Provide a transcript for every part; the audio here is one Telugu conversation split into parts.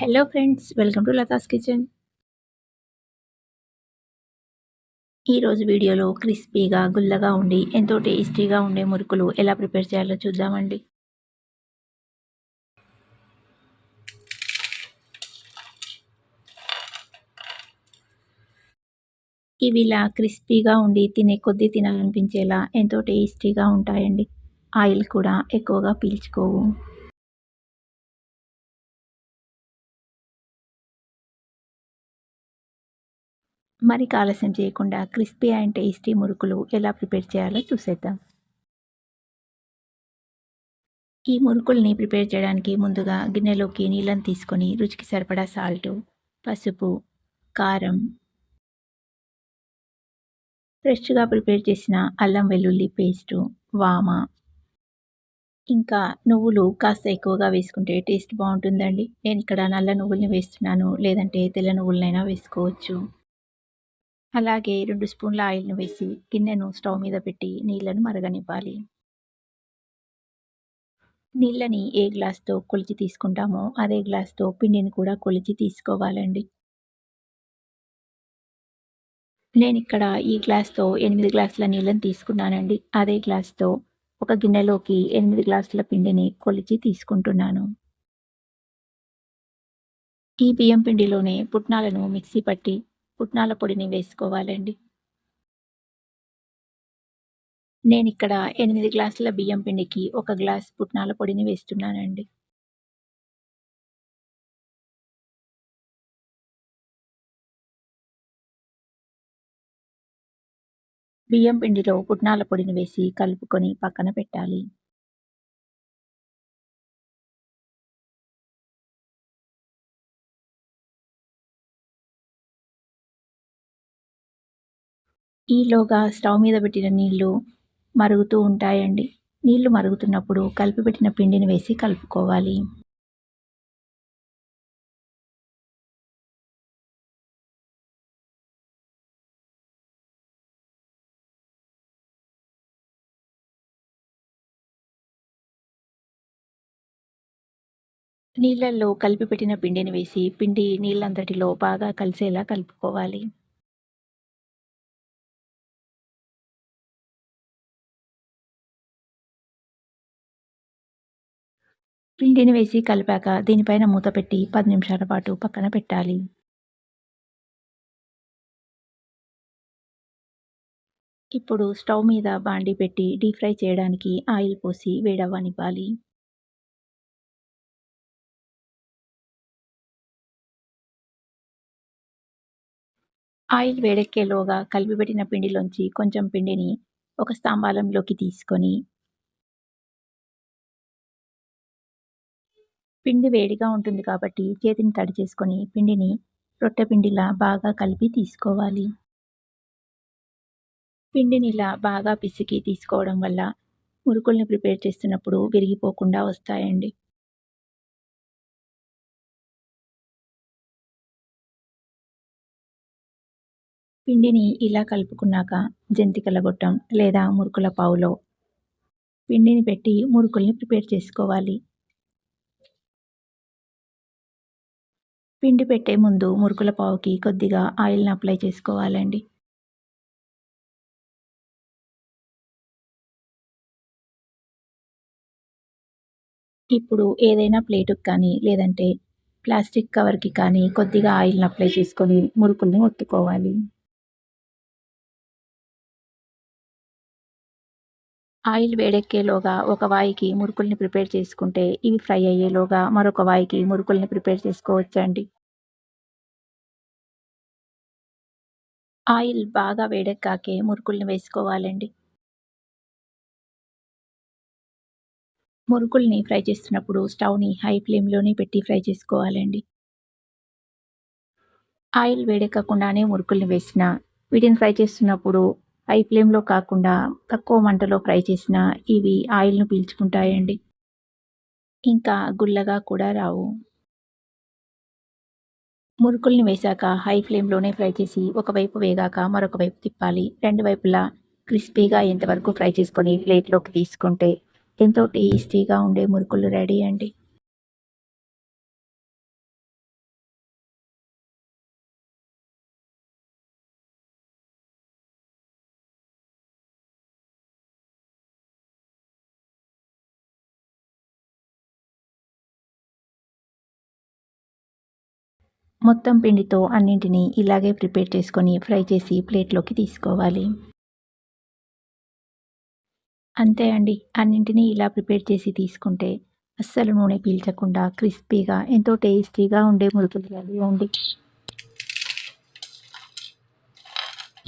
Hello friends welcome to Latha's kitchen ఈరోజు వీడియోలో క్రిస్పీగా గుల్లగా ఉండి ఎంతో టేస్టీగా ఉండే మురుకులు ఎలా ప్రిపేర్ చేయాలో చూద్దామండి. ఇవి ఇలా క్రిస్పీగా ఉండి తినే కొద్దీ తినాలనిపించేలా ఎంతో టేస్టీగా ఉంటాయండి. ఆయిల్ కూడా ఎక్కువగా పీల్చుకోవు. మరి ఆలస్యం చేయకుండా క్రిస్పీ అండ్ టేస్టీ మురుకులు ఎలా ప్రిపేర్ చేయాలో చూసేద్దాం. ఈ మురుకుల్ని ప్రిపేర్ చేయడానికి ముందుగా గిన్నెలోకి నీళ్ళని తీసుకొని రుచికి సరిపడా సాల్ట్ పసుపు కారం ఫ్రెష్గా ప్రిపేర్ చేసిన అల్లం వెల్లుల్లి పేస్టు వామ ఇంకా నువ్వులు కాస్త ఎక్కువగా వేసుకుంటే టేస్ట్ బాగుంటుందండి. నేను ఇక్కడ నల్ల నువ్వుల్ని వేస్తున్నాను లేదంటే తెల్ల నువ్వులనైనా వేసుకోవచ్చు. అలాగే రెండు స్పూన్ల ఆయిల్ను వేసి గిన్నెను స్టవ్ మీద పెట్టి నీళ్ళను మరగనివ్వాలి. నీళ్ళని ఏ గ్లాస్తో కొలిచి తీసుకుంటామో అదే గ్లాస్తో పిండిని కూడా కొలిచి తీసుకోవాలండి. నేను ఇక్కడ ఈ గ్లాస్తో ఎనిమిది గ్లాసుల నీళ్ళని తీసుకున్నానండి. అదే గ్లాస్తో ఒక గిన్నెలోకి ఎనిమిది గ్లాసుల పిండిని కొలిచి తీసుకుంటున్నాను. ఈ బియ్యం పిండిలోనే పుట్నాలను మిక్సీ పట్టి పుట్నాల పొడిని వేసుకోవాలండి. నేను ఇక్కడ ఎనిమిది గ్లాసుల బియ్యం పిండికి ఒక గ్లాస్ పుట్నాల పొడిని వేస్తున్నానండి. బియ్యం పిండిలో పుట్నాల పొడిని వేసి కలుపుకొని పక్కన పెట్టాలి. ఈలోగా స్టవ్ మీద పెట్టిన నీళ్ళు మరుగుతూ ఉంటాయండి. నీళ్ళు మరుగుతున్నప్పుడు కలిపి పెట్టిన పిండిని వేసి కలుపుకోవాలి. నీళ్ళల్లో కలిపి పెట్టిన పిండిని వేసి పిండి నీళ్ళంతటిలో బాగా కలిసేలా కలుపుకోవాలి. పిండిని వేసి కలిపాక దీనిపైన మూత పెట్టి పది నిమిషాల పాటు పక్కన పెట్టాలి. ఇప్పుడు స్టవ్ మీద బాండి పెట్టి డీప్ ఫ్రై చేయడానికి ఆయిల్ పోసి వేడవ్వనివ్వాలి. ఆయిల్ వేడెక్కేలోగా కలిపిపెట్టిన పిండిలోంచి కొంచెం పిండిని ఒక స్తంభాలంలోకి తీసుకొని పిండి వేడిగా ఉంటుంది కాబట్టి చేతిని తడి చేసుకొని పిండిని రొట్టె పిండిలా బాగా కలిపి తీసుకోవాలి. పిండిని ఇలా బాగా పిసికి తీసుకోవడం వల్ల మురుకుల్ని ప్రిపేర్ చేస్తున్నప్పుడు విరిగిపోకుండా వస్తాయండి. పిండిని ఇలా కలుపుకున్నాక జంతికల గొట్టం లేదా మురుకుల పావులో పిండిని పెట్టి మురుకుల్ని ప్రిపేర్ చేసుకోవాలి. పిండి పెట్టే ముందు మురుకుల పావుకి కొద్దిగా ఆయిల్ని అప్లై చేసుకోవాలండి. ఇప్పుడు ఏదైనా ప్లేటుకి కానీ లేదంటే ప్లాస్టిక్ కవర్కి కానీ కొద్దిగా ఆయిల్ని అప్లై చేసుకొని మురుకుల్ని ఒత్తుకోవాలి. ఆయిల్ వేడెక్కేలోగా ఒక వాయికి మురుకుల్ని ప్రిపేర్ చేసుకుంటే ఇవి ఫ్రై అయ్యేలోగా మరొక వాయికి మురుకుల్ని ప్రిపేర్ చేసుకోవచ్చండి. ఆయిల్ బాగా వేడెక్కాకే మురుకుల్ని వేసుకోవాలండి. మురుకుల్ని ఫ్రై చేస్తున్నప్పుడు స్టవ్ని హై ఫ్లేమ్లోనే పెట్టి ఫ్రై చేసుకోవాలండి. ఆయిల్ వేడెక్కకుండానే మురుకుల్ని వేసిన వీటిని ఫ్రై చేస్తున్నప్పుడు హై ఫ్లేమ్లో కాకుండా తక్కువ మంటలో ఫ్రై చేసిన ఇవి ఆయిల్ను పీల్చుకుంటాయండి. ఇంకా గుల్లగా కూడా రావు. మురుకుల్ని వేశాక హై ఫ్లేమ్లోనే ఫ్రై చేసి ఒకవైపు వేగాక మరొక వైపు తిప్పాలి. రెండు వైపులా క్రిస్పీగా ఎంతవరకు ఫ్రై చేసుకొని ప్లేట్లోకి తీసుకుంటే ఎంతో టేస్టీగా ఉండే మురుకులు రెడీ అండి. మొత్తం పిండితో అన్నింటినీ ఇలాగే ప్రిపేర్ చేసుకొని ఫ్రై చేసి ప్లేట్లోకి తీసుకోవాలి. అంతే అండి. అన్నింటినీ ఇలా ప్రిపేర్ చేసి తీసుకుంటే అస్సలు నూనె పీల్చకుండా క్రిస్పీగా ఎంతో టేస్టీగా ఉండే మురుకులు రెడీ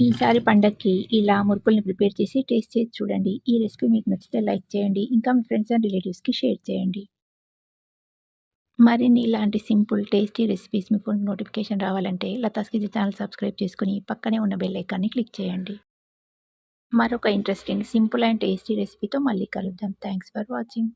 ఈసారి పండక్కి ఇలా మురుకుల్ని ప్రిపేర్ చేసి టేస్ట్ చేసి చూడండి. ఈ రెసిపీ మీకు నచ్చితే లైక్ చేయండి. ఇంకా మీ ఫ్రెండ్స్ అండ్ రిలేటివ్స్కి షేర్ చేయండి. మరిన్ని ఇలాంటి సింపుల్ టేస్టీ రెసిపీస్ మీకు నోటిఫికేషన్ రావాలంటే లతాస్ కిచెన్ ఛానల్ సబ్స్క్రైబ్ చేసుకుని పక్కనే ఉన్న బెల్ ఐకాన్ని క్లిక్ చేయండి. మరొక ఇంట్రెస్టింగ్ సింపుల్ అండ్ టేస్టీ రెసిపీతో మళ్ళీ కలుద్దాం. Thanks for watching